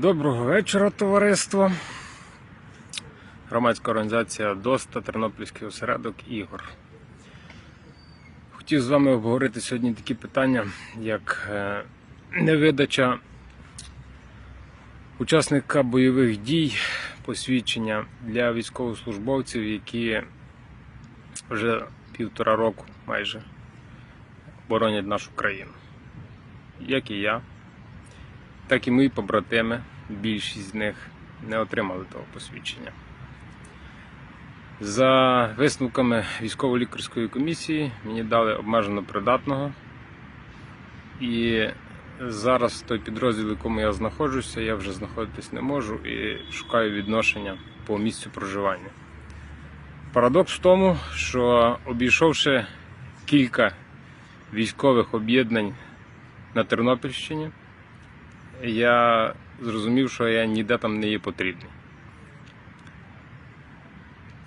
Доброго вечора, товариство. Громадська організація ДОСТА, Тернопільський осередок Ігор. Хотів з вами обговорити сьогодні такі питання, як е, невидача учасника бойових дій, посвідчення для військовослужбовців, які вже півтора року майже боронять нашу країну. Як і я так і мої побратими, більшість з них не отримали того посвідчення. За висновками військово-лікарської комісії мені дали обмежено придатного. І зараз той підрозділ, в якому я знаходжуся, я вже знаходитись не можу і шукаю відношення по місцю проживання. Парадокс в тому, що обійшовши кілька військових об'єднань на Тернопільщині, я зрозумів, що я ніде там не є потрібний.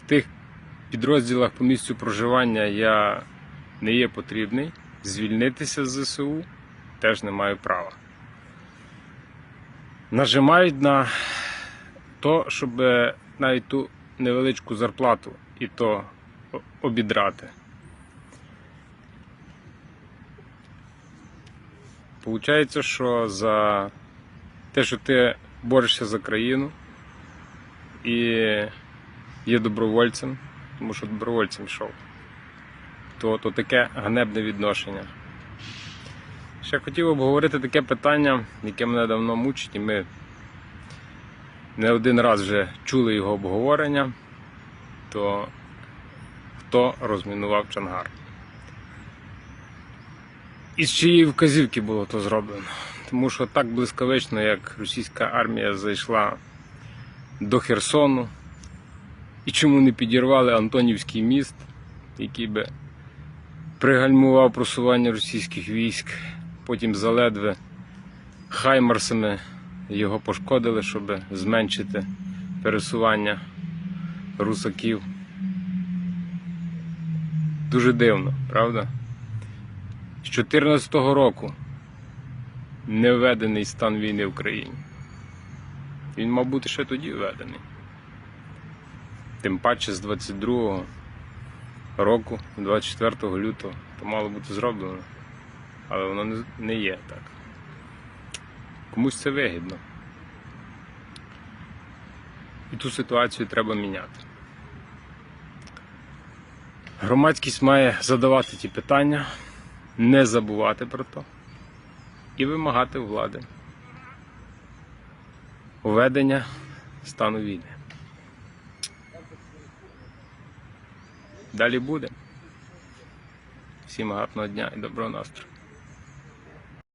В тих підрозділах по місцю проживання я не є потрібний. Звільнитися з ЗСУ теж не маю права. Нажимають на то, щоб навіть ту невеличку зарплату і то обідрати. Получається, що за те, що ти борешся за країну і є добровольцем, тому що добровольцем йшов, то, то таке ганебне відношення. Ще хотів обговорити таке питання, яке мене давно мучить, і ми не один раз вже чули його обговорення, то хто розмінував Чангар. Із чиєї вказівки було то зроблено? Тому що так блискавично, як російська армія зайшла до Херсону, і чому не підірвали Антонівський міст, який би пригальмував просування російських військ, потім заледве хаймарсами його пошкодили, щоб зменшити пересування русаків. Дуже дивно, правда? З 2014 року не введений стан війни в країні. Він мав бути ще тоді введений. Тим паче з 22 року, 24 лютого, то мало бути зроблено. Але воно не- є так. Комусь це вигідно. І ту ситуацію треба міняти. Громадськість має задавати ті питання, не забувати про то і вимагати влади введення стану війни. Далі буде. Всім гарного дня і доброго настрою.